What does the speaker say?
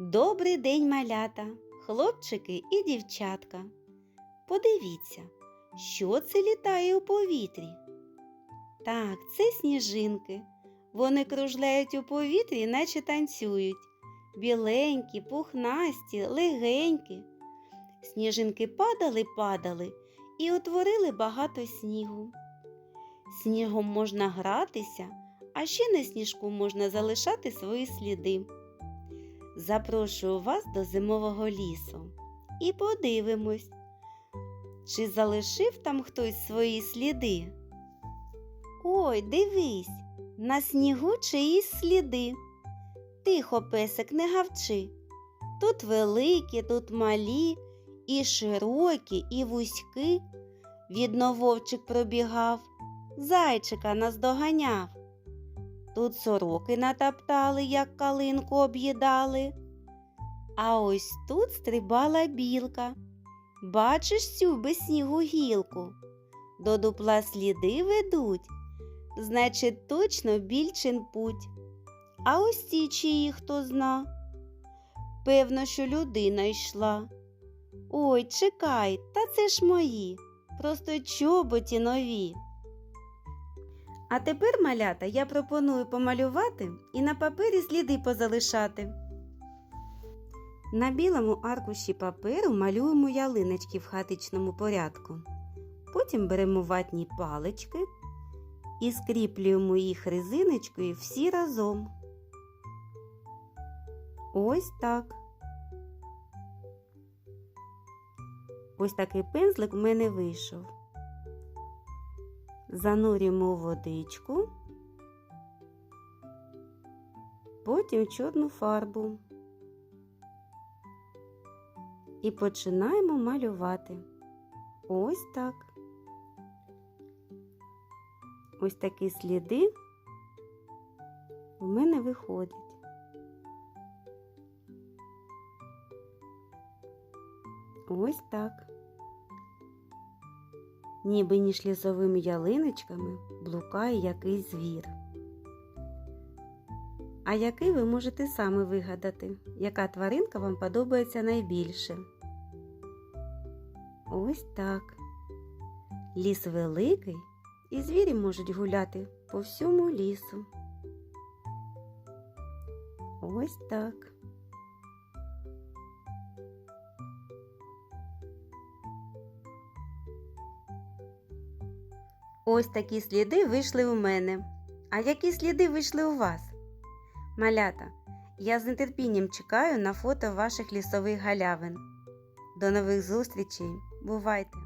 Добрий день, малята, хлопчики і дівчатка. Подивіться, що це літає у повітрі. Так, це сніжинки. Вони кружляють у повітрі, наче танцюють. Біленькі, пухнасті, легенькі. Сніжинки падали, падали і утворили багато снігу. Снігом можна гратися, а ще на сніжку можна залишати свої сліди. Запрошую вас до зимового лісу і подивимось, чи залишив там хтось свої сліди. Ой, дивись, на снігу чиїсь сліди. Тихо, песик, не гавчи. Тут великі, тут малі, і широкі, і вузькі. Відно вовчик пробігав, зайчика наздоганяв. Тут сороки натоптали, як калинку об'їдали. А ось тут стрибала білка. Бачиш цю без снігу гілку? До дупла сліди ведуть, значить, точно більчин путь. А ось ці чиї хто зна. Певно, що людина йшла. Ой, чекай, та це ж мої, просто чоботі нові. А тепер, малята, я пропоную помалювати і на папері сліди позалишати. На білому аркуші паперу малюємо ялиночки в хатичному порядку. Потім беремо ватні палички і скріплюємо їх резиночкою всі разом. Ось так. Ось такий пензлик у мене вийшов занурюємо водичку, потім чорну фарбу і починаємо малювати. Ось так. Ось такі сліди в мене виходять. Ось так ніби ніж лісовими ялиночками блукає якийсь звір. А який ви можете саме вигадати, яка тваринка вам подобається найбільше? Ось так. Ліс великий, і звірі можуть гуляти по всьому лісу. Ось так. Ось такі сліди вийшли у мене. А які сліди вийшли у вас? Малята, я з нетерпінням чекаю на фото ваших лісових галявин. До нових зустрічей. Бувайте!